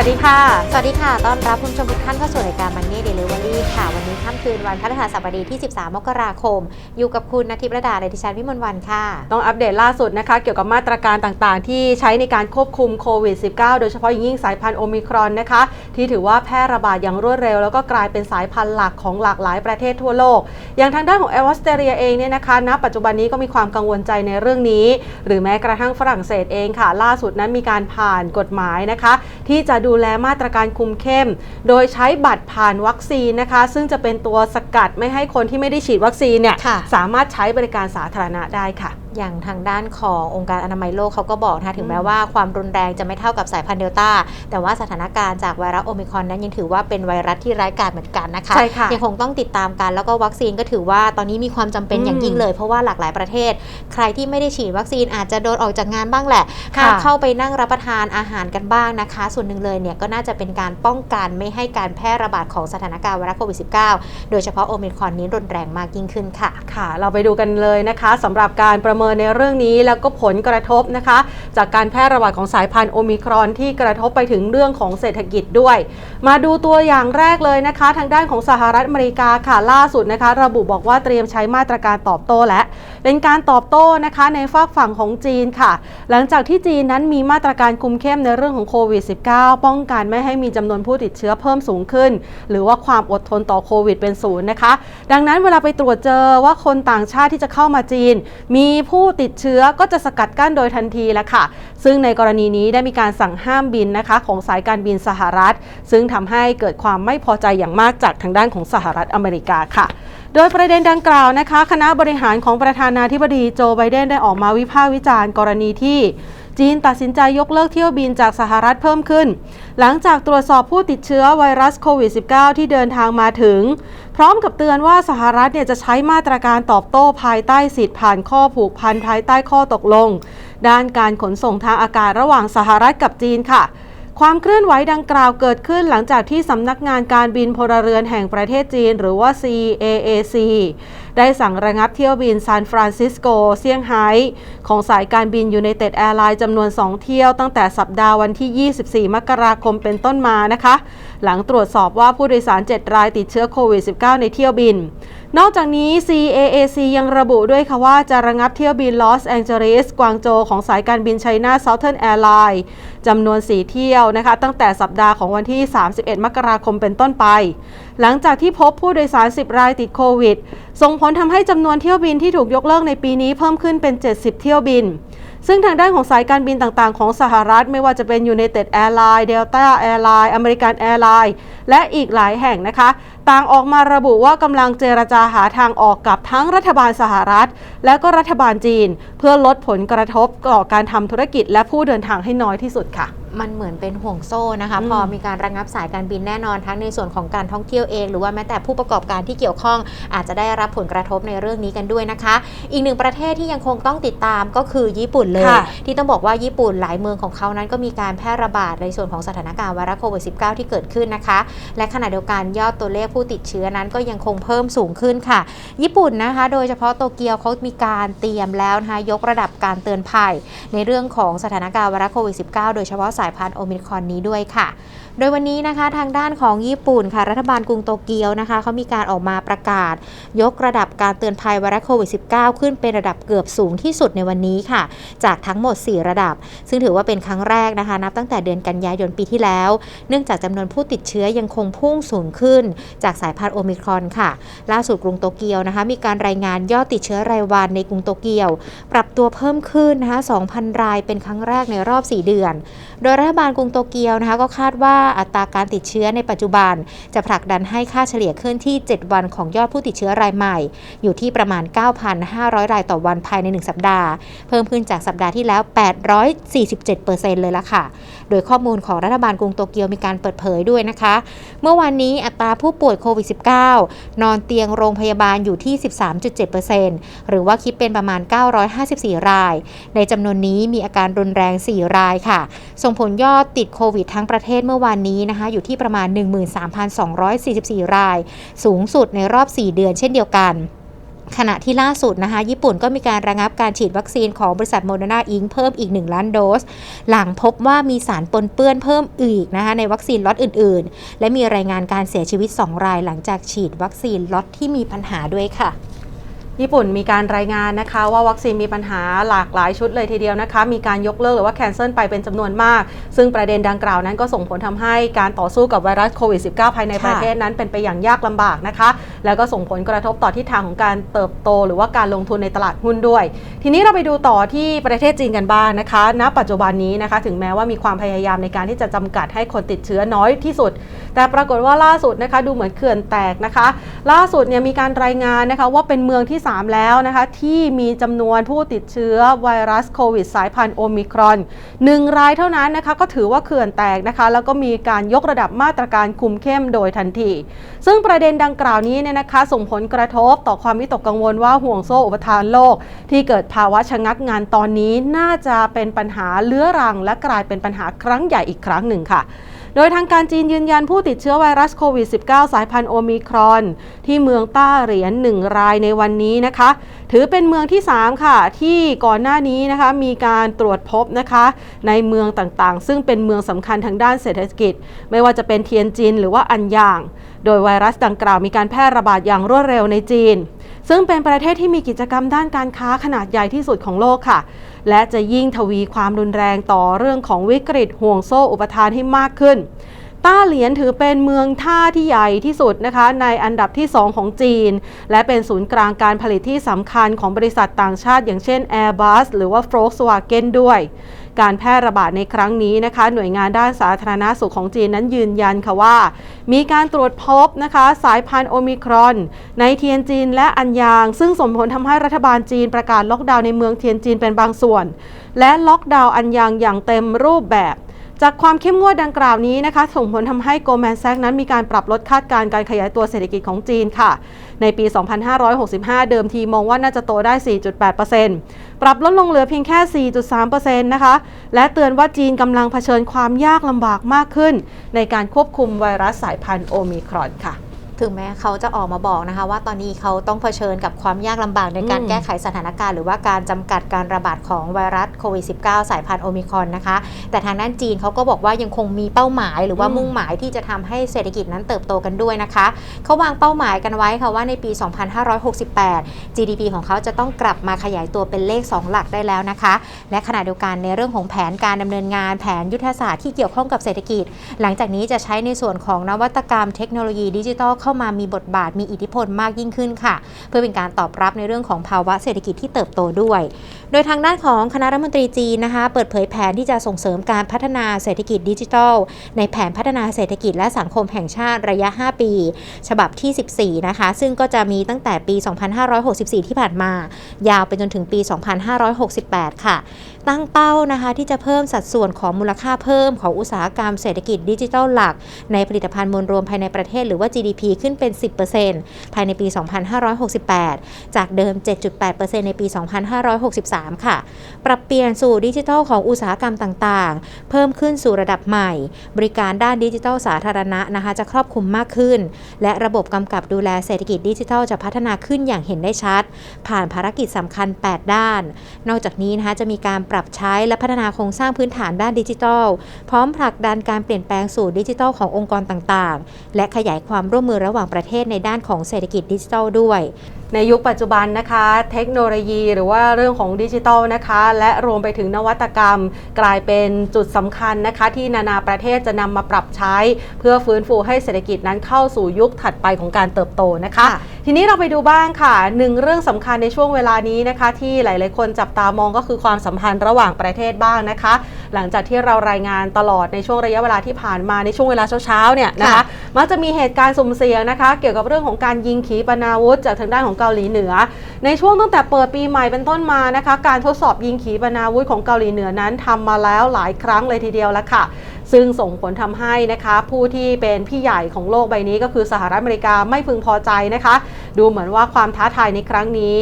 วัสดีค่ะ สวัสดีค่ะ ต้อนรับคุณผู้ชมทุกท่านเข้าสู่รายการ Money Delivery ค่ะ วันนี้ค่ำคืนวันพฤหัสบดีที่ 13 มกราคม อยู่กับคุณนทิพระดาและดิฉันวิมลวันค่ะ ต้องอัปเดตล่าสุดนะคะ เกี่ยวกับมาตรการต่างๆ ที่ใช้ในการควบคุมโควิด -19 โดยเฉพาะอย่างยิ่งสายพันธุ์โอมิครอนนะคะ ที่ถือว่าแพร่ระบาดอย่างรวดเร็ว แล้วก็กลายเป็นสายพันธุ์หลักของหลากหลายประเทศทั่วโลก อย่างทางด้านของออสเตรเลียเองเนี่ยนะคะณปัจจุบันนี้ก็มีความกังวลใจในเรื่องนี้ หรือแม้กระทั่งฝรั่งเศสเองค่ะ ล่าสุดนั้นมีการผ่านกฎหมายนะคะ ที่จะดูแลมาตรการคุมเข้ม โดยใช้บัตรผ่านวัคซีนนะคะ ซึ่งจะเป็นตัวสกัดไม่ให้คนที่ไม่ได้ฉีดวัคซีนเนี่ยค่ะสามารถใช้บริการสาธารณะได้ค่ะ อย่างทางด้านขององค์การอนามัยโลกเขาก็บอกนะคะถึงแม้ว่าความรุนแรงจะไม่เท่ากับสายพันธุ์เดลต้า แต่ว่าสถานการณ์จากไวรัสโอมิครอนนั้นยังถือว่าเป็นไวรัสที่ร้ายกาจเหมือนกันนะคะใช่ค่ะยังคงต้องติดตามกันแล้วก็วัคซีนก็ถือว่าตอนนี้มีความจำเป็นอืมอย่างยิ่งเลย เพราะว่าหลากหลายประเทศ ใครที่ไม่ได้ฉีดวัคซีนอาจจะโดนออกจากงานบ้างแหละค่ะห้ามเข้าไปนั่งรับประทานอาหารกันบ้างนะคะ ส่วนหนึ่งเลยเนี่ยก็น่าจะเป็นการป้องกันไม่ให้การแพร่ระบาดของสถานการณ์ไวรัสโควิด -19 โดยเฉพาะโอมิครอนนี้รุนแรงมากยิ่งขึ้นค่ะค่ะ เราไปดูกันเลยนะคะสำหรับการประเมินในเรื่องนี้แล้วก็ผลกระทบนะคะ จากการแพร่ระบาดของสายพันธุ์โอมิครอนที่กระทบไปถึงเรื่องของเศรษฐกิจด้วย มาดูตัวอย่างแรกเลยนะคะ ทางด้านของสหรัฐอเมริกาค่ะล่าสุดนะคะ ระบุบอกว่าเตรียมใช้มาตรการตอบโต้และ เป็นการตอบโต้นะคะในฝากฝั่งของจีนค่ะ หลังจากที่จีนนั้นมีมาตรการคุมเข้มในเรื่องของโควิด -19 ป้องกันไม่ให้มีจำนวนผู้ติดเชื้อเพิ่มสูงขึ้น หรือว่าความอดทนต่อโควิดเป็นศูนย์นะคะ ดังนั้นเวลาไปตรวจเจอว่าคนต่างชาติที่จะเข้ามาจีน มีผู้ติดเชื้อก็จะสกัดกั้นโดยทันทีแล้วค่ะ ซึ่งในกรณีนี้ได้มีการสั่งห้ามบินนะคะของสายการบินสหรัฐ ซึ่งทำให้เกิดความไม่พอใจอย่างมากจากทางด้านของสหรัฐอเมริกาค่ะ โดยประเด็นดังกล่าวนะคะ คณะบริหารของประธานาธิบดีโจไบเดนได้ออกมาวิพากษ์วิจารณ์กรณีที่จีนตัดสินใจยกเลิกเที่ยวบินจากสหรัฐเพิ่มขึ้น หลังจากตรวจสอบผู้ติดเชื้อไวรัสโควิด -19 ที่เดินทางมาถึง พร้อมกับเตือนว่าสหรัฐเนี่ยจะใช้มาตรการตอบโต้ภายใต้สิทธิ์ผ่านข้อผูกพันภายใต้ข้อตกลง ด้านการขนส่งทางอากาศระหว่างสหรัฐกับจีนค่ะ ความเคลื่อนไหวดังกล่าวเกิดขึ้นหลังจากที่สำนักงานการบินพลเรือนแห่งประเทศจีน หรือว่า CAAC ได้สั่งระงับเที่ยวบินซานฟรานซิสโกเซี่ยงไฮ้ของสายการบินยู n นเต็ดแอร์ไลน์จำนวน 2 เที่ยวตั้งแต่สัปดาห์วันที่ 24 มกราคมเป็นต้นมานะคะ หลังตรวจสอบว่าผู้โดยสาร 7 รายติดเชื้อโควิด -19 ในเที่ยวบิน นอกจากนี้ CAAC ยังระบุด้วยค่ะว่าจะระงับเที่ยวบินลอสแองเจลิสกวางโจของสายการบินไชน่าเซาเทิร์นแอร์ไลน์จำนวน 4 เที่ยวนะคะ ตั้งแต่สัปดาห์ของวันที่ 31 มกราคมเป็นต้นไป หลังจากที่พบผู้โดยสาร 10 รายติดโควิด ส่งผลทำให้จำนวนเที่ยวบินที่ถูกยกเลิกในปีนี้เพิ่มขึ้นเป็น 70 เที่ยวบิน ซึ่งทางด้านของสายการบินต่างๆ ของสหรัฐ ไม่ว่าจะเป็น United Airlines Delta Airlines American Airlines และอีกหลายแห่งนะคะ ต่างออกมาระบุว่ากำลังเจรจาหาทางออกกับทั้งรัฐบาลสหรัฐ และก็รัฐบาลจีน เพื่อลดผลกระทบต่อการทำธุรกิจและผู้เดินทางให้น้อยที่สุดค่ะ มันเหมือนเป็นห่วงโซ่นะคะอืมพอมีการระงงับสายการบินแน่นอนทั้งในส่วนของการท่องเที่ยวเอง หรือว่าแม้แต่ผู้ประกอบการที่เกี่ยวข้อง อาจจะได้รับผลกระทบในเรื่องนี้กันด้วยนะคะ อีกหนึ่งประเทศที่ยังคงต้องติดตามก็คือญี่ปุ่นเลยค่ะที่ต้องบอกว่าญี่ปุ่นหลายเมืองของเขานั้นก็มีการแพร่ระบาดในส่วนของสถานการณ์ไวรัสโควิด -19 ที่เกิดขึ้นนะคะ และขณะเดียวกันยอดตัวเลขผู้ติดเชื้อนั้นก็ยังคงเพิ่มสูงขึ้นค่ะ ญี่ปุ่นนะคะ โดยเฉพาะโตเกียวเขามีการเตรียมแล้วนะคะยกระดับการเตือนภัย ในเรื่องของสถานการณ์ไวรัสโควิด -19 โดยเฉพาะสายายพันธุ์โอมิครอนนี้ด้วยค่ะ โดยวันนี้นะคะทางด้านของญี่ปุ่นค่ะรัฐบาลกรุงโตเกียวนะคะเขามีการออกมาประกาศ ยกระดับการเตือนภัยไวรัสโควิด -19 ขึ้นเป็นระดับเกือบสูงที่สุดในวันนี้ค่ะ จากทั้งหมด 4 ระดับ ซึ่งถือว่าเป็นครั้งแรกนะคะ นับตั้งแต่เดือนกันยายนปีที่แล้ว เนื่องจากจำนวนผู้ติดเชื้อยังคงพุ่งสูงขึ้น จากสายพันธุ์โอมิครอนค่ะ ล่าสุดกรุงโตเกียวนะคะมีการรายงานยอดติดเชื้อรายวันในกรุงโตเกียว ปรับตัวเพิ่มขึ้นนะคะ2,000 รายเป็นครั้งแรกในรอบ 4 เดือน โดยรัฐบาลกรุงโตเกียวนะคะก็คาดว่าอัตราการติดเชื้อในปัจจุบัน จะผลักดันให้ค่าเฉลี่ยขึ้นที่ 7 วันของยอดผู้ติดเชื้อรายใหม่ อยู่ที่ประมาณ 9,500 รายต่อวันภายใน 1 สัปดาห์ เพิ่มขึ้นจากสัปดาห์ที่แล้ว 847%เลยละค่ะ โดยข้อมูลของรัฐบาลกรุงโตเกียวมีการเปิดเผยด้วยนะคะ เมื่อวานนี้อัตราผู้ป่วยโควิด -19 นอนเตียงโรงพยาบาลอยู่ที่ 13.7%หรือว่าคิดเป็นประมาณ 954 ราย ในจำนวนนี้มีอาการรุนแรง 4 รายค่ะ ส่งผลยอดติดโควิดทั้งประเทศเมื่อวานนี้นะคะ อยู่ที่ประมาณ 13,244 ราย สูงสุดในรอบ 4 เดือนเช่นเดียวกัน ขณะที่ล่าสุดนะคะ ญี่ปุ่นก็มีการระงับการฉีดวัคซีนของบริษัทโมเดอร์นาอิงเพิ่มอีก 1 ล้านโดส หลังพบว่ามีสารปนเปื้อนเพิ่มอีกนะคะในวัคซีนล็อตอื่น ๆ และมีรายงานการเสียชีวิต 2 รายหลังจากฉีดวัคซีนล็อตที่มีปัญหาด้วยค่ะ ญี่ปุ่นมีการรายงานนะคะว่าวัคซีนมีปัญหาหลากหลายชุดเลยทีเดียวนะคะ มีการยกเลิกหรือว่าแคนเซิลไปเป็นจำนวนมาก ซึ่งประเด็นดังกล่าวนั้นก็ส่งผลทำให้การต่อสู้กับไวรัสโควิด -19 ภายในประเทศนั้นเป็นไปอย่างยากลำบากนะคะ แล้วก็ส่งผลกระทบต่อทิศทางของการเติบโต หรือว่าการลงทุนในตลาดหุ้นด้วย ทีนี้เราไปดูต่อที่ประเทศจีนกันบ้างนะคะ ณ ปัจจุบันนี้นะคะ ถึงแม้ว่ามีความพยายามในการที่จะจำกัดให้คนติดเชื้อน้อยที่สุด แต่ปรากฏว่าล่าสุดนะคะดูเหมือนเขื่อนแตกนะคะ ล่าสุดเนี่ยมีการรายงานนะคะว่าเป็นเมืองที่3 แล้วนะคะ ที่มีจำนวนผู้ติดเชื้อไวรัสโควิดสายพันธุ์โอมิครอนหนึ่งรายเท่านั้นนะคะ ก็ถือว่าเขื่อนแตกนะคะ แล้วก็มีการยกระดับมาตรการคุมเข้มโดยทันที ซึ่งประเด็นดังกล่าวนี้เนี่ยนะคะ ส่งผลกระทบต่อความวิตกกังวลว่าห่วงโซ่อุปทานโลก ที่เกิดภาวะชะงักงานตอนนี้น่าจะเป็นปัญหาเลื้อรัง และกลายเป็นปัญหาครั้งใหญ่อีกครั้งหนึ่งค่ะ โดยทางการจีนยืนยันผู้ติดเชื้อไวรัสโควิด -19 สายพันธุ์โอมิครอน ที่เมืองต้าเหรียญหนึ่งรายในวันนี้นะคะ ถือเป็นเมืองที่ 3 ค่ะ ที่ก่อนหน้านี้นะคะมีการตรวจพบนะคะ ในเมืองต่างๆ ซึ่งเป็นเมืองสำคัญทางด้านเศรษฐกิจ ไม่ว่าจะเป็นเทียนจินหรือว่าอันยาง โดยไวรัสดังกล่าวมีการแพร่ระบาดอย่างรวดเร็วในจีน ซึ่งเป็นประเทศที่มีกิจกรรมด้านการค้าขนาดใหญ่ที่สุดของโลกค่ะ และจะยิ่งทวีความรุนแรงต่อเรื่องของวิกฤตห่วงโซ่อุปทานให้มากขึ้น ต้าเหลียนถือเป็นเมืองท่าที่ใหญ่ที่สุดนะคะ ในอันดับที่ 2 ของจีน และเป็นศูนย์กลางการผลิตที่สำคัญของบริษัทต่างชาติ อย่างเช่น Airbus หรือว่า Volkswagen ด้วย การแพร่ระบาดในครั้งนี้นะคะ หน่วยงานด้านสาธารณาสุขของจีนนั้นยืนยันค่ะว่า มีการตรวจพบนะคะสายพันธุ์โอมิครอน ในเทียนจีนและอันยาง ซึ่งส่งผลทำให้รัฐบาลจีนประกาศล็อกดาวน์ในเมืองเทียนจีนเป็นบางส่วน และล็อกดาวน์อันยางอย่างเต็มรูปแบบ จากความเข้มงวดดังกล่าวนี้นะคะส่งผลทำให้โกลแมนแซกนั้นมีการปรับลดคาดการณ์การขยายตัวเศรษฐกิจของจีนค่ะ ในปี 2565 เดิมทีมองว่าน่าจะโตได้ 4.8%ปรับลดลงเหลือเพียงแค่ 4.3%นะคะ และเตือนว่าจีนกำลังเผชิญความยากลำบากมากขึ้น ในการควบคุมไวรัสสายพันธุ์โอมิครอนค่ะ ถึงแม้เขาจะออกมาบอกนะคะ ว่าตอนนี้เขาต้องเผชิญกับความยากลำบากในการอืมแก้ไขสถานการณ์ หรือว่าการจำกัดการระบาดของไวรัสโควิด -19 สายพันธุ์โอมิครอนนะคะ แต่ทางด้านจีนเขาก็บอกว่ายังคงมีเป้าหมาย หรือว่าอืมมุ่งหมายที่จะทำให้เศรษฐกิจนั้นเติบโตกันด้วยนะคะ เขาวางเป้าหมายกันไว้ค่ะว่าในปี 2568 GDP ของเขาจะต้องกลับมาขยายตัวเป็นเลข 2 หลักได้แล้วนะคะ และขณะเดียวกันในเรื่องของแผนการดำเนินงานแผนยุทธศาสตร์ที่เกี่ยวข้องกับเศรษฐกิจ หลังจากนี้จะใช้ในส่วนของนวัตกรรมเทคโนโลยีดิจิทัลเข้ามามีบทบาทมีอิทธิพลมากยิ่งขึ้นค่ะ เพื่อเป็นการตอบรับในเรื่องของภาวะเศรษฐกิจที่เติบโตด้วย โดยทางด้านของคณะรัฐมนตรีจีนนะคะ เปิดเผยแผนที่จะส่งเสริมการพัฒนาเศรษฐกิจดิจิทัล ในแผนพัฒนาเศรษฐกิจและสังคมแห่งชาติระยะ 5 ปี ฉบับที่ 14 นะคะ ซึ่งก็จะมีตั้งแต่ปี 2564 ที่ผ่านมา ยาวไปจนถึงปี 2568 ค่ะ ตั้งเป้านะคะที่จะเพิ่มสัดส่วนของมูลค่าเพิ่มของอุตสาหกรรมเศรษฐกิจดิจิทัลหลัก ในผลิตภัณฑ์มวลรวมภายในประเทศหรือว่า GDP ขึ้นเป็น 10%ภายในปี 2568 จากเดิม 7.8%ในปี 2563 ค่ะ ปรับเปลี่ยนสู่ดิจิทัลของอุตสาหกรรมต่างๆ เพิ่มขึ้นสู่ระดับใหม่ บริการด้านดิจิทัลสาธารณะนะคะจะครอบคลุมมากขึ้น และระบบกำกับดูแลเศรษฐกิจดิจิทัลจะพัฒนาขึ้นอย่างเห็นได้ชัด ผ่านภารกิจสำคัญ 8 ด้าน นอกจากนี้นะคะจะมีการปรับใช้และพัฒนาโครงสร้างพื้นฐานด้านดิจิทัล พร้อมผลักดันการเปลี่ยนแปลงสู่ดิจิทัลขององค์กรต่างๆ และขยายความร่วมมือระหว่างประเทศในด้านของเศรษฐกิจดิจิทัลด้วยในยุคปัจจุบันนะคะ เทคโนโลยีหรือว่าเรื่องของดิจิทัลนะคะ และรวมไปถึงนวัตกรรม กลายเป็นจุดสำคัญนะคะ ที่นานาประเทศจะนำมาปรับใช้ เพื่อฟื้นฟูให้เศรษฐกิจนั้นเข้าสู่ยุคถัดไปของการเติบโตนะคะค่ะ ทีนี้เราไปดูบ้างค่ะหนึ่งเรื่องสำคัญในช่วงเวลานี้นะคะ ที่หลาย ๆ คนจับตามองก็คือความสัมพันธ์ระหว่างประเทศบ้างนะคะ หลังจากที่เรารายงานตลอดในช่วงระยะเวลาที่ผ่านมาในช่วงเวลาเช้า ๆ เนี่ยนะคะ มักจะมีเหตุการณ์สุ่มเสี่ยงนะคะ เกี่ยวกับเรื่องของการยิงขีปนาวุธ จากทางด้านของเกาหลีเหนือ ในช่วงตั้งแต่เปิดปีใหม่เป็นต้นมานะคะ การทดสอบยิงขีปนาวุธของเกาหลีเหนือนั้นทำมาแล้วหลายครั้งเลยทีเดียวแล้วค่ะ ซึ่งส่งผลทำให้นะคะผู้ที่เป็นพี่ใหญ่ของโลกใบนี้ก็คือสหรัฐอเมริกาไม่พึงพอใจนะคะ ดูเหมือนว่าความท้าทายในครั้งนี้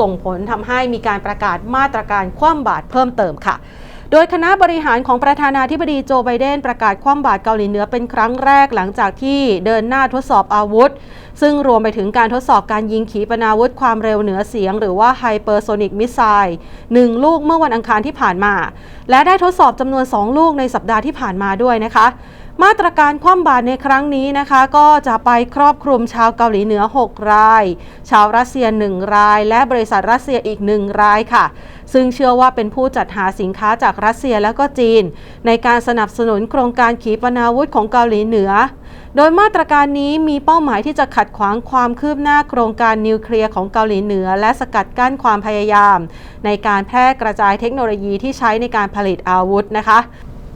ส่งผลทำให้มีการประกาศมาตรการคว่ำบาตรเพิ่มเติมค่ะ โดยคณะบริหารของประธานาธิบดีโจไบเดนประกาศคว่ำบาตรเกาหลีเหนือเป็นครั้งแรกหลังจากที่เดินหน้าทดสอบอาวุธ ซึ่งรวมไปถึงการทดสอบการยิงขีปนาวุธความเร็วเหนือเสียง หรือว่าไฮเปอร์โซนิกมิสไซล์หนึ่งลูกเมื่อวันอังคารที่ผ่านมา และได้ทดสอบจำนวน 2 ลูกในสัปดาห์ที่ผ่านมาด้วยนะคะมาตรการคว่ำบาตรในครั้งนี้นะคะ ก็จะไปครอบคลุมชาวเกาหลีเหนือ 6 ราย ชาวรัสเซีย 1 ราย และบริษัทรัสเซียอีก 1 รายค่ะ ซึ่งเชื่อว่าเป็นผู้จัดหาสินค้าจากรัสเซียและก็จีน ในการสนับสนุนโครงการขีปนาวุธของเกาหลีเหนือ โดยมาตรการนี้มีเป้าหมายที่จะขัดขวางความคืบหน้าโครงการนิวเคลียร์ของเกาหลีเหนือ และสกัดกั้นความพยายาม ในการแพร่กระจายเทคโนโลยีที่ใช้ในการผลิตอาวุธนะคะ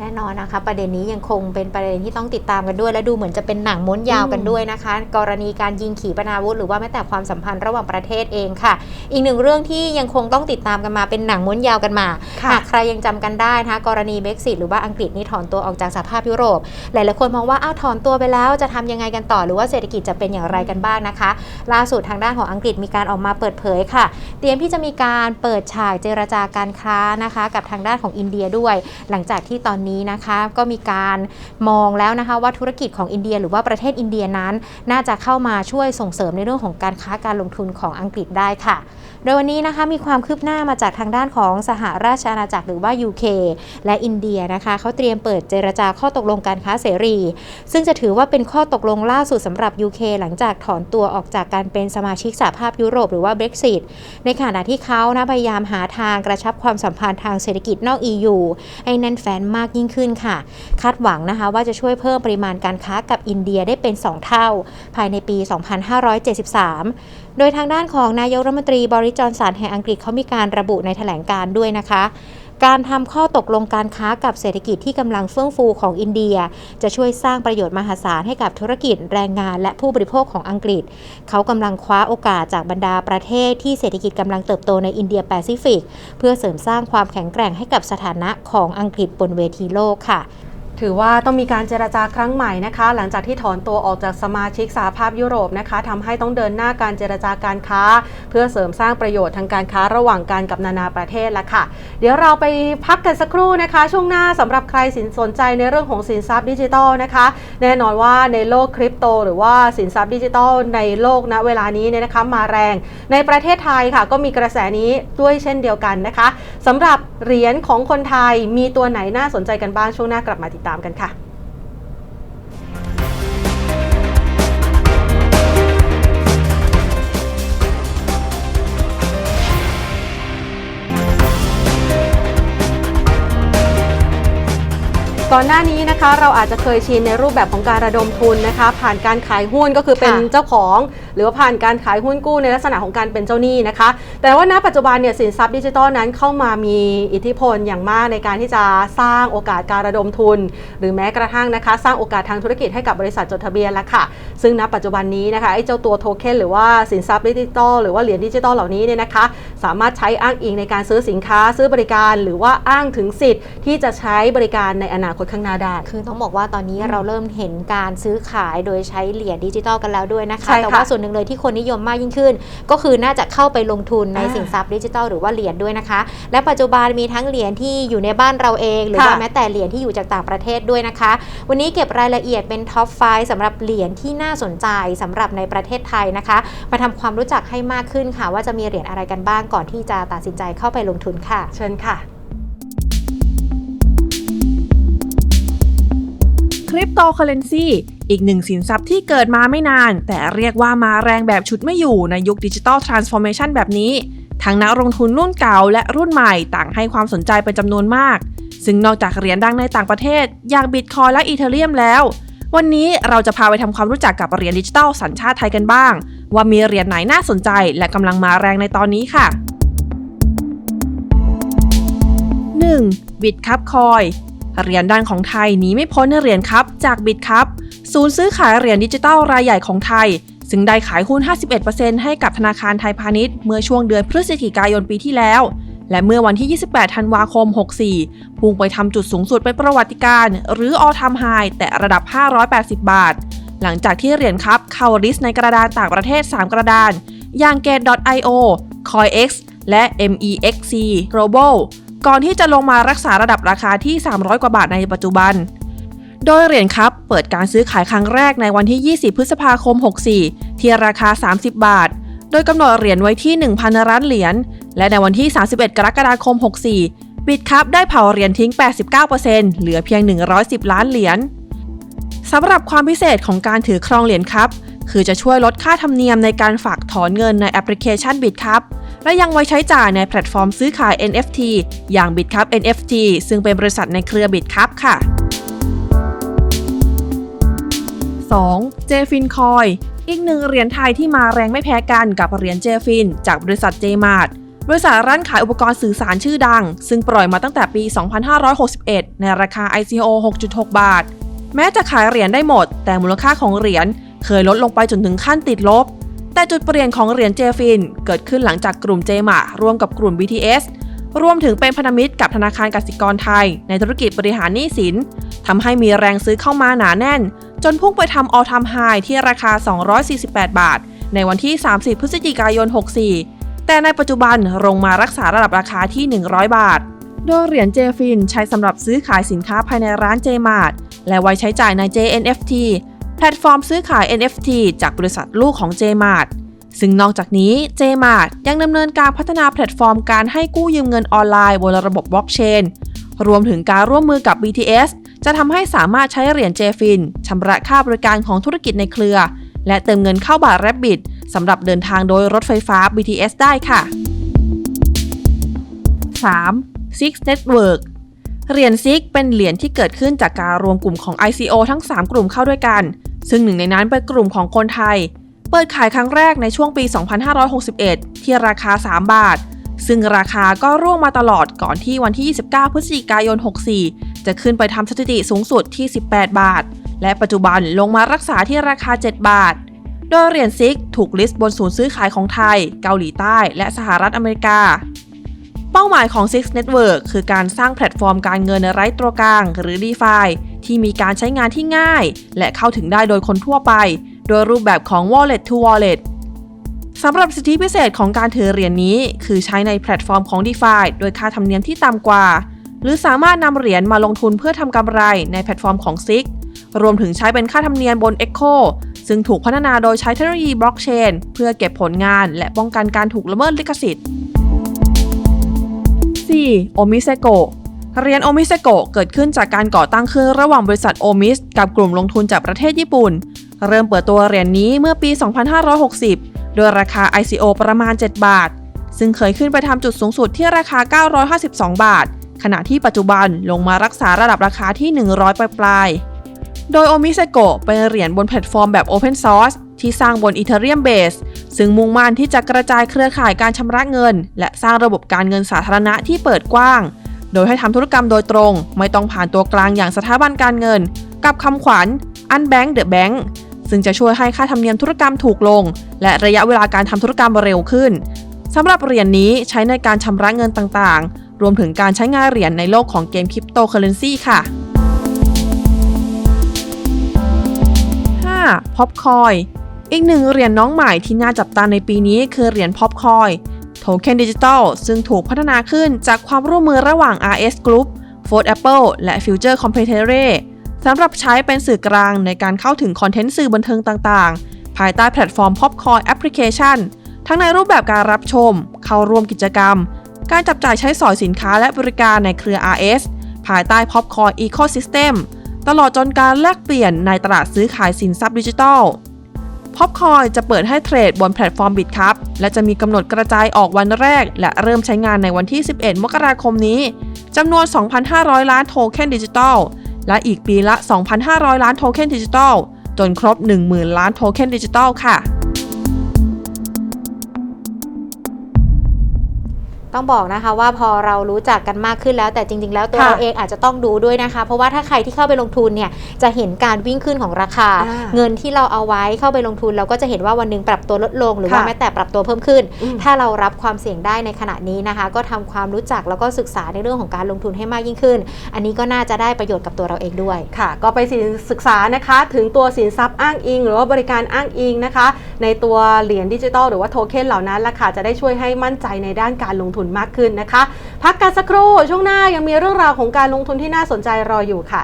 แน่นอนนะคะ ประเด็นนี้ยังคงเป็นประเด็นที่ต้องติดตามกันด้วย และดูเหมือนจะเป็นหนังม้วนยาวกันด้วยนะคะ กรณีการยิงขีปนาวุธหรือว่าแม้แต่ความสัมพันธ์ระหว่างประเทศเองค่ะ อีกหนึ่งเรื่องที่ยังคงต้องติดตามกันมาเป็นหนังม้วนยาวกันมาค่ะหากใครยังจำกันได้นะคะกรณีเบ x ซิตหรือว่าอังกฤษนี่ถอนตัวออกจากสหภาพยุโรป หลายๆคนมองว่าอ้าวถอนตัวไปแล้วจะทำยังไงกันต่อ หรือว่าเศรษฐกิจจะเป็นอย่างไรกันบ้างนะคะ ล่าสุดทางด้านของอังกฤษมีการออกมาเปิดเผยค่ะ เตรียมที่จะมีการเปิดฉากเจรจาการค้านะคะ กับทางด้านของอินเดียด้วย หลังจากที่ตอนนี้นะคะก็มีการมองแล้วนะคะว่าธุรกิจของอินเดีย หรือว่าประเทศอินเดียนั้น น่าจะเข้ามาช่วยส่งเสริมในเรื่องของการค้าการลงทุนของอังกฤษได้ค่ะ โดยวันนี้นะคะมีความคืบหน้ามาจากทางด้านของสหราชอาณาจักรหรือว่า UK และอินเดียนะคะเขาเตรียมเปิดเจรจาข้อตกลงการค้าเสรี ซึ่งจะถือว่าเป็นข้อตกลงล่าสุดสำหรับ UK หลังจากถอนตัวออกจากการเป็นสมาชิกสหภาพยุโรปหรือว่า Brexit ในขณะที่เขานะพยายามหาทางกระชับความสัมพันธ์ทางเศรษฐกิจนอก EU ให้แน่นแฟ้นมากยิ่งขึ้นค่ะ คาดหวังนะคะว่าจะช่วยเพิ่มปริมาณการค้ากับอินเดียได้เป็น 2 เท่า ภายในปี 2573 โดยทางด้านของนายกรัฐมนตรีบริจอนสันแห่งอังกฤษเขามีการระบุในแถลงการด้วยนะคะการทำข้อตกลงการค้ากับเศรษฐกิจที่กำลังเฟื่องฟูของอินเดีย จะช่วยสร้างประโยชน์มหาศาลให้กับธุรกิจแรงงานและผู้บริโภคของอังกฤษ เขากำลังคว้าโอกาสจากบรรดาประเทศที่เศรษฐกิจกำลังเติบโตในอินเดียแปซิฟิก เพื่อเสริมสร้างความแข็งแกร่งให้กับสถานะของอังกฤษบนเวทีโลกค่ะ ถือว่าต้องมีการเจรจาครั้งใหม่นะคะ หลังจากที่ถอนตัวออกจากสมาชิกสหภาพยุโรปนะคะทำให้ต้องเดินหน้าการเจรจาการค้า เพื่อเสริมสร้างประโยชน์ทางการค้าระหว่างกันกับนานาประเทศแล้วค่ะ เดี๋ยวเราไปพักกันสักครู่นะคะ ช่วงหน้าสำหรับใครสินสนใจในเรื่องของสินทรัพย์ดิจิทัลนะคะ แน่นอนว่าในโลกคริปโต หรือว่าสินทรัพย์ดิจิทัลในโลกณเวลานี้เนี่ยนะคะมาแรง ในประเทศไทยค่ะ ก็มีกระแสนี้ด้วยเช่นเดียวกันนะคะสำหรับเหรียญของคนไทยมีตัวไหนน่าสนใจกันบ้างช่วงหน้ากลับมาติดตามามกันค่ะ ก่อนหน้านี้นะคะเราอาจจะเคยชินในรูปแบบของการระดมทุนนะคะ ผ่านการขายหุ้นก็คือเป็นค่ะเจ้าของ หรือว่าผ่านการขายหุ้นกู้ในลักษณะของการเป็นเจ้าหนี้นะคะ แต่ว่าณปัจจุบันเนี่ยสินทรัพย์ดิจิทัลนั้นเข้ามามีอิทธิพลอย่างมากในการที่จะสร้างโอกาสการระดมทุน หรือแม้กระทั่งนะคะ สร้างโอกาสทางธุรกิจให้กับบริษัทจดทะเบียนแล้วค่ะ ซึ่งณปัจจุบันนี้นะคะไอ้เจ้าตัวโทเค็นหรือว่าสินทรัพย์ดิจิทัลหรือว่าเหรียญดิจิทัลเหล่านี้เนี่ยนะคะ สามารถใช้อ้างอิงในการซื้อสินค้าซื้อบริการ หรือว่าอ้างถึงสิทธิ์ที่จะใช้บริการในอนาคตข้างหน้าได้ คือต้องบอกว่าตอนนี้เราเริ่มเห็นการซื้อขายโดยใช้เหรียญดิจิตอลกันแล้วด้วยนะคะใช่ค่ะแต่ว่าส่วนหนึ่งเลยที่คนนิยมมากยิ่งขึ้น ก็คือน่าจะเข้าไปลงทุนในอ่าสินทรัพย์ดิจิตอลหรือว่าเหรียญด้วยนะคะ และปัจจุบันมีทั้งเหรียญที่อยู่ในบ้านเราเอง หรือว่าค่ะแม้แต่เหรียญที่อยู่จากต่างประเทศด้วยนะคะ วันนี้เก็บรายละเอียดเป็นท็อปไฟสำหรับเหรียญที่น่าสนใจสำหรับในประเทศไทยนะคะ มาทำความรู้จักให้มากขึ้นค่ะ ว่าจะมีเหรียญอะไรกันบ้างก่อนที่จะตัดสินใจเข้าไปลงทุนค่ะ เชิญค่ะ คริปโตเคอเรนซีอีกหนึ่งสินทรัพย์ที่เกิดมาไม่นาน แต่เรียกว่ามาแรงแบบชุดไม่อยู่ในยุคดิจิ t a ลทรานส์ฟอร์เมชันแบบนี้ ทั้งนักลงทุนรุ่นเก่าและรุ่นใหม่ต่างให้ความสนใจเป็นจำนวนมาก ซึ่งนอกจากเหรียญดังในต่างประเทศ อย่างบิตคอยและอีเทเรียมแล้ว วันนี้เราจะพาไปทำความรู้จักกับเหรียญดิจิทัลสัญชาติไทยกันบ้าง ว่ามีเหรียญไหนน่าสนใจและกำลังมาแรงในตอนนี้ค่ะ 1. บิตคัพคอย เหรียญดังของไทยหนีไม่พ้นเหรียญครับจากบิตคัพศูนย์ซื้อขายเหรียญดิจิทัลรายใหญ่ของไทย ซึ่งได้ขายหุ้น 51%ให้กับธนาคารไทยพาณิชย์เมื่อช่วงเดือนพฤศจิกายนปีที่แล้ว และเมื่อวันที่ 28 ธันวาคม 64 พุ่งไปทำจุดสูงสุดเป็นประวัติการณ์หรือ all time high แต่ระดับ 580 บาท หลังจากที่เหรียญครับเข้าลิสต์ในกระดานต่างประเทศ 3 กระดานอย่าง Gate.io, CoinX และ MEXC Global ก่อนที่จะลงมารักษาระดับราคาที่ 300 กว่าบาทในปัจจุบัน โดยเหรียญครับเปิดการซื้อขายครั้งแรกในวันที่ 20 พฤษภาคม 64 ที่ราคา 30 บาท โดยกำหนดเหรียญไว้ที่ 1,000 ล้านเหรียญ และในวันที่ 31 กรกฎาคม 64 บิตครับได้เผาเหรียญทิ้ง 89%เหลือเพียง 110 ล้านเหรียญ สำหรับความพิเศษของการถือครองเหรียญครับ คือจะช่วยลดค่าธรรมเนียมในการฝากถอนเงินในแอปพลิเคชัน BitCup และยังไว้ใช้จ่ายในแพลตฟอร์มซื้อขาย NFT อย่าง BitCup NFT ซึ่งเป็นบริษัทในเครือ BitCup ค่ะ 2. JFIN Coin อีกหนึ่งเหรียญไทยที่มาแรงไม่แพ้กันกับเหรียญ JFIN จากบริษัท JMart บริษัทร้านขายอุปกรณ์สื่อสารชื่อดัง ซึ่งปล่อยมาตั้งแต่ปี 2561 ในราคา ICO 6.6 บาท แม้จะขายเหรียญได้หมด แต่มูลค่าของเหรียญเคยลดลงไปจนถึงขั้นติดลบ แต่จุดเปลี่ยนของเหรียญเจฟิน เกิดขึ้นหลังจากกลุ่มเจมาร่วมกับกลุ่ม BTS รวมถึงเป็นพันธมิตรกับธนาคารกสิกรไทย ในธุรกิจบริหารหนี้สินทำให้มีแรงซื้อเข้ามาหนาแน่น จนพุ่งไปทำออทามไฮที่ราคา 248 บาท ในวันที่ 30 พฤศจิกายน 64 แต่ในปัจจุบันลงมารักษาระดับราคาที่ 100 บาท โดยเหรียญเจฟินใช้สำหรับซื้อขายสินค้าภายในร้านเจมาร์และไว้ใช้จ่ายใน JNFT แพลตฟอร์มซื้อขาย NFT จากบริษัทลูกของ JMart ซึ่งนอกจากนี้ JMart ยังดำเนินการพัฒนาแพลตฟอร์มการให้กู้ยืมเงินออนไลน์บนระบบบล็อกเชน รวมถึงการร่วมมือกับ BTS จะทำให้สามารถใช้เหรียญ JFIN ชำระค่าบริการของธุรกิจในเครือ และเติมเงินเข้าบัตร Rabbit สำหรับเดินทางโดยรถไฟฟ้า BTS ได้ค่ะ 3. Six Network เหรียญซิกเป็นเหรียญที่เกิดขึ้นจากการรวมกลุ่มของ ICO ทั้ง 3 กลุ่มเข้าด้วยกัน ซึ่งหนึ่งในนั้นเป็นกลุ่มของคนไทย เปิดขายครั้งแรกในช่วงปี 2561 ที่ราคา 3 บาท ซึ่งราคาก็ร่วงมาตลอดก่อนที่วันที่ 29 พฤศจิกายน 64 จะขึ้นไปทำสถิติสูงสุดที่ 18 บาท และปัจจุบันลงมารักษาที่ราคา 7 บาท โดยเหรียญซิกถูกลิสต์บนศูนย์ซื้อขายของไทย เกาหลีใต้ และสหรัฐอเมริกา เป้าหมายของ Six Network คือการสร้างแพลตฟอร์มการเงินไร้ตัวกลาง หรือ DeFi ที่มีการใช้งานที่ง่าย และเข้าถึงได้โดยคนทั่วไป โดยรูปแบบของ Wallet to Wallet สำหรับสิทธิพิเศษของการถือเหรียญนี้ คือใช้ในแพลตฟอร์มของ DeFi โดยค่าธรรมเนียมที่ต่ำกว่า หรือสามารถนำเหรียญมาลงทุนเพื่อทำกำไรในแพลตฟอร์มของ Six รวมถึงใช้เป็นค่าธรรมเนียมบน Echo ซึ่งถูกพัฒนาโดยใช้เทคโนโลยีบล็อกเชนเพื่อเก็บผลงานและป้องกันการถูกละเมิดลิขสิทธิ์ 4. โอมิเซโกเหรียญโอมิเซโกเกิดขึ้นจากการก่อตั้งขึ้นระหว่างบริษัทโอมิสกับกลุ่มลงทุนจากประเทศญี่ปุ่น เริ่มเปิดตัวเหรียญนนี้เมื่อปี 2560 โดยราคา ICO ประมาณ 7 บาท ซึ่งเคยขึ้นไปทำจุดสูงสุดที่ราคา 952 บาท ขณะที่ปัจจุบันลงมารักษาระดับราคาที่ 100 ปลายๆโดยโอมิเซโกเป็นเหรียญบนแพลตฟอร์มแบบ Open Source ที่สร้างบน Ethereum Base ซึ่งมุ่งมั่นที่จะกระจายเครือข่ายการชำระเงิน และสร้างระบบการเงินสาธารณะที่เปิดกว้าง โดยให้ทำธุรกรรมโดยตรง ไม่ต้องผ่านตัวกลางอย่างสถาบันการเงิน กับคำขวัญ Unbank the Bank ซึ่งจะช่วยให้ค่าธรรมเนียมธุรกรรมถูกลง และระยะเวลาการทำธุรกรรมเร็วขึ้นสำหรับเหรียญนนี้ใช้ในการชำระเงินต่างๆ รวมถึงการใช้งานเหรียญในโลกของเกมคริปโตเคอเรนซีค่ะ 5. Popcoin อีกหนึ่งเหรียญน้องใหม่ที่น่าจับตาในปีนี้คือเหรียญ Popcoin โทเค็นดิจิตอลซึ่งถูกพัฒนาขึ้นจากความร่วมมือระหว่าง RS Group, f o r d Apple และ Future c o m p e t e r e สำหรับใช้เป็นสื่อกลางในการเข้าถึงคอนเทนต์สื่อบันเทิงต่างๆ ภายใต้แพลตฟอร์ม Popcoin Application ทั้งในรูปแบบการรับชม เข้าร่วมกิจกรรม การจับจ่ายใช้สอยสินค้าและบริการในเครือ RS ภายใต้ Popcoin Ecosystem ตลอดจนการแลกเปลี่ยนในตลาดซื้อขายสินทรัพย์ดิจิทัล Popcoin จะเปิดให้เทรดบนแพลตฟอร์มบิตครับ และจะมีกำหนดกระจายออกวันแรก และเริ่มใช้งานในวันที่ 11 มกราคมนี้จำนวน 2,500 ล้านโทเค็นดิจิทัล และอีกปีละ 2,500 ล้านโทเค็นดิจิทัล จนครบ 10,000 ล้านโทเค็นดิจิทัลค่ะ ต้องบอกนะคะว่าพอเรารู้จักกันมากขึ้นแล้วแต่จริง ๆ แล้วตัวค่ะเราเองอาจจะต้องดูด้วยนะคะ เพราะว่าถ้าใครที่เข้าไปลงทุนเนี่ยจะเห็นการวิ่งขึ้นของราคาอ่าเงินที่เราเอาไว้เข้าไปลงทุน เราก็จะเห็นว่าวันหนึงปรับตัวลดลง หรือว่าค่ะแม้แต่ปรับตัวเพิ่มขึ้นอืมถ้าเรารับความเสี่ยงได้ในขณะนี้นะคะ ก็ทำความรู้จักแล้วก็ศึกษาในเรื่องของการลงทุนให้มากยิ่งขึ้น อันนี้ก็น่าจะได้ประโยชน์กับตัวเราเองด้วยค่ะ ก็ไปศึกษานะคะ ถึงตัวสินทรัพย์อ้างอิง หรือว่าบริการอ้างอิงนะคะ ในตัวเหรียญดิจิตอลหรือว่าโทเค็นเหล่านั้นละค่ะจะได้ช่วยให้มั่นใจในด้านการลงทุนมากขึ้นนะคะ พักกันสักครู่ช่วงหน้ายังมีเรื่องราวของการลงทุนที่น่าสนใจรออยู่ค่ะ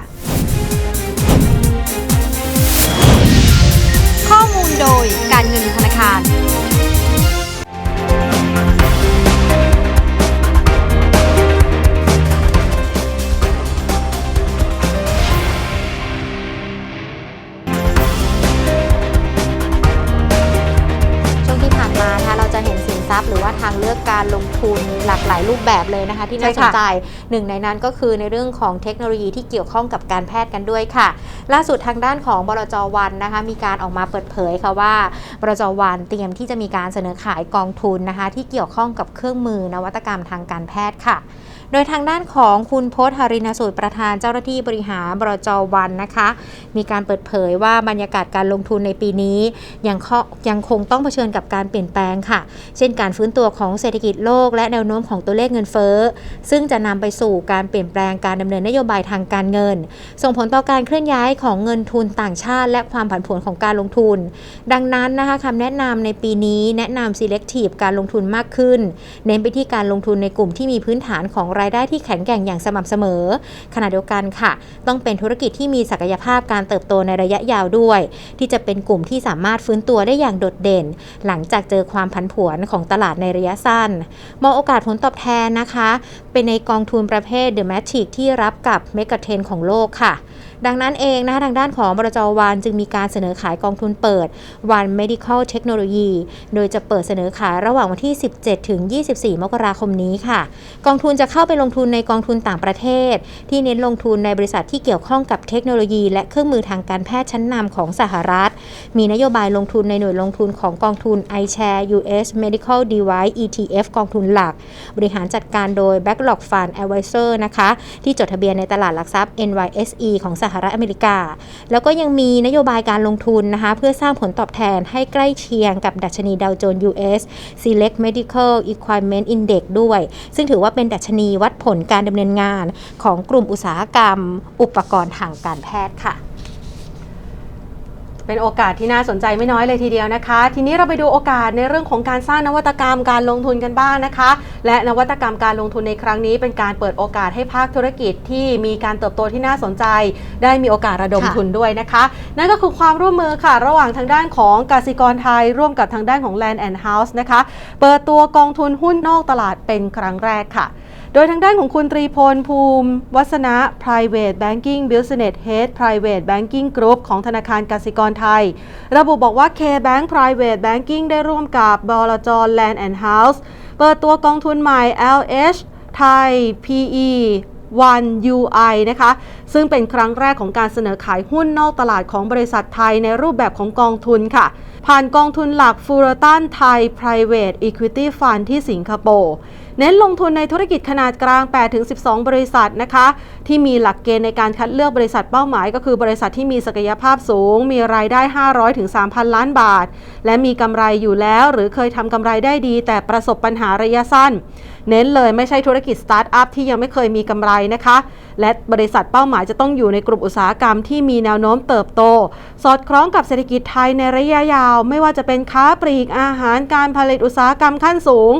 แบบเลยนะคะ ที่น่าใช่สนค่ะใจหนึ่งในนั้นก็คือในเรื่องของเทคโนโลยีที่เกี่ยวข้องกับการแพทย์กันด้วยค่ะ ล่าสุดทางด้านของบรจวันนะคะมีการออกมาเปิดเผยค่ะว่าบรจวันเตรียมที่จะมีการเสนอขายกองทุนนะคะที่เกี่ยวข้องกับเครื่องมือนวัตกรรมทางการแพทย์ค่ะโดยทางด้านของคุณพจน์หรินสูตรประธานเจ้าหน้าที่บริหารบรจวันนะคะ มีการเปิดเผยว่าบรรยากาศการลงทุนในปีนี้ยังยังคงต้องเผชิญกับการเปลี่ยนแปลงค่ะ เช่นการฟื้นตัวของเศรษฐกิจโลก และแนวโน้มของตัวเลขเงินเฟ้อ ซึ่งจะนำไปสู่การเปลี่ยนแปลงการดำเนินนโยบายทางการเงิน ส่งผลต่อการเคลื่อนย้ายของเงินทุนต่างชาติ และความผันผวนของการลงทุน ดังนั้นนะคะคำแนะนำในปีนี้แนะนำ selective การลงทุนมากขึ้น เน้นไปที่การลงทุนในกลุ่มที่มีพื้นฐานของรายได้ที่แข็งแกร่งอย่างสม่ำเสมอ ขณะเดียวกันค่ะ ต้องเป็นธุรกิจที่มีศักยภาพการเติบโตในระยะยาวด้วย ที่จะเป็นกลุ่มที่สามารถฟื้นตัวได้อย่างโดดเด่น หลังจากเจอความผันผวนของตลาดในระยะสั้น มองโอกาสผลตอบแทนนะคะ เป็นในกองทุนประเภท The Matic ที่รับกับเมกะเทรนของโลกค่ะ ดังนั้นเองนะคะทางด้านของบรจวานจึงมีการเสนอขายกองทุนเปิดวัน Medical Technology โดยจะเปิดเสนอขายระหว่างวันที่ 17 ถึง 24 มกราคมนี้ค่ะ กองทุนจะเข้าไปลงทุนในกองทุนต่างประเทศ ที่เน้นลงทุนในบริษัทที่เกี่ยวข้องกับเทคโนโลยี และเครื่องมือทางการแพทย์ชั้นนำของสหรัฐ มีนโยบายลงทุนในหน่วยลงทุนของกองทุน iShare US Medical Device ETF กองทุนหลัก บริหารจัดการโดย Backlog Fund Advisor นะคะที่จดทะเบียนในตลาดหลักทรัพย์ NYSE ของสหรัฐอเมริกา แล้วก็ยังมีนโยบายการลงทุนนะคะเพื่อสร้างผลตอบแทนให้ใกล้เคียงกับดัชนีดาวโจนส์ US Select Medical Equipment Index ด้วย ซึ่งถือว่าเป็นดัชนีวัดผลการดำเนินงานของกลุ่มอุตสาหกรรม อุปกรณ์ทางการแพทย์ค่ะ เป็นโอกาสที่น่าสนใจไม่น้อยเลยทีเดียวนะคะ ทีนี้เราไปดูโอกาสในเรื่องของการสร้างนวัตกรรมการลงทุนกันบ้างนะคะ และนวัตกรรมการลงทุนในครั้งนี้ เป็นการเปิดโอกาสให้ภาคธุรกิจที่มีการเติบโตที่น่าสนใจ ได้มีโอกาสระดมะทุนด้วยนะคะ นั่นก็คือความร่วมมือค่ะ ระหว่างทางด้านของกสิกรไทย ร่วมกับทางด้านของ Land and House นะคะ เปิดตัวกองทุนหุ้นนอกตลาดเป็นครั้งแรกค่ะ โดยทางด้านของคุณตรีพลภูมิ วัฒนะ Private Banking Business Head Private Banking Group ของธนาคารกสิกรไทย ระบุบอกว่า K-Bank Private Banking ได้ร่วมกับบลจ Land and House เปิดตัวกองทุนใหม่ LH ไทย PE 1 UI นะคะซึ่งเป็นครั้งแรกของการเสนอขายหุ้นนอกตลาดของบริษัทไทยในรูปแบบของกองทุนค่ะ ผ่านกองทุนหลักฟูรตันไทย Private Equity Fund ที่สิงคโปร์เน้นลงทุนในธุรกิจขนาดกลาง 8-12 บริษัทนะคะ ที่มีหลักเกณฑ์ในการคัดเลือกบริษัทเป้าหมายก็คือบริษัทที่มีศักยภาพสูง มีรายได้ 500-3,000 ล้านบาท และมีกำไรอยู่แล้ว หรือเคยทำกำไรได้ดี แต่ประสบปัญหาระยะสั้น เน้นเลยไม่ใช่ธุรกิจสตาร์ทอัพที่ยังไม่เคยมีกำไรนะคะ และบริษัทเป้าหมายจะต้องอยู่ในกลุ่มอุตสาหกรรมที่มีแนวโน้มเติบโต สอดคล้องกับเศรษฐกิจไทยในระยะยาว ไม่ว่าจะเป็นค้าปลีกอาหารการผลิตอุตสาหกรรมขั้นสูง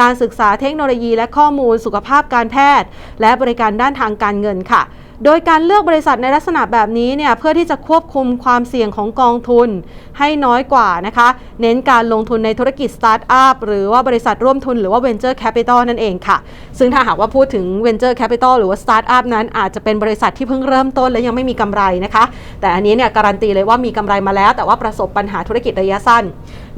การศึกษาเทคโนโลยีและข้อมูลสุขภาพการแพทย์ และบริการด้านทางการเงินค่ะ โดยการเลือกบริษัทในลักษณะแบบนี้เนี่ยเพื่อที่จะควบคุมความเสี่ยงของกองทุนให้น้อยกว่านะคะ เน้นการลงทุนในธุรกิจสตาร์ทอัพหรือว่าบริษัทร่วมทุนหรือว่า Venture Capital นั่นเองค่ะ ซึ่งถ้าหากว่าพูดถึง Venture Capital หรือว่า Startup นั้นอาจจะเป็นบริษัทที่เพิ่งเริ่มต้นและยังไม่มีกำไรนะคะ แต่อันนี้เนี่ยการันตีเลยว่ามีกำไรมาแล้ว แต่ว่าประสบปัญหาธุรกิจระยะสั้น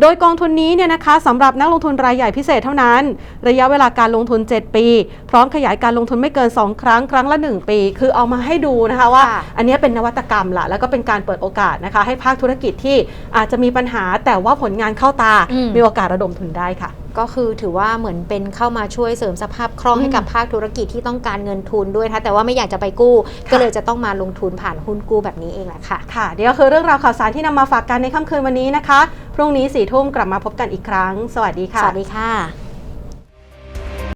โดยกองทุนนี้เนี่ยนะคะสำหรับนักลงทุนรายใหญ่พิเศษเท่านั้น ระยะเวลาการลงทุน 7 ปี พร้อมขยายการลงทุนไม่เกิน 2 ครั้งครั้งละ 1 ปี คือเอามาให้ดูนะคะว่าค่ะอันนี้เป็นนวัตกรรมละแล้วก็เป็นการเปิดโอกาสนะคะ ให้ภาคธุรกิจที่อาจจะมีปัญหาแต่ว่าผลงานเข้าตาอืมมีโอกาสระดมทุนได้ค่ะก็คือถือว่าเหมือนเป็นเข้ามาช่วยเสริมสภาพคล่องอืมให้กับภาคธุรกิจที่ต้องการเงินทุนด้วยนะคะแต่ว่าไม่อยากจะไปกู้ค่ะก็เลยจะต้องมาลงทุนผ่านหุ้นกู้แบบนี้เองแหละค่ะ ค่ะ เดี๋ยวคือเรื่องราวข่าวสารที่นำมาฝากกันในค่ำคืนวันนี้นะคะ พรุ่งนี้สี่ทุ่มกลับมาพบกันอีกครั้ง สวัสดีค่ะ สวัสดีค่ะ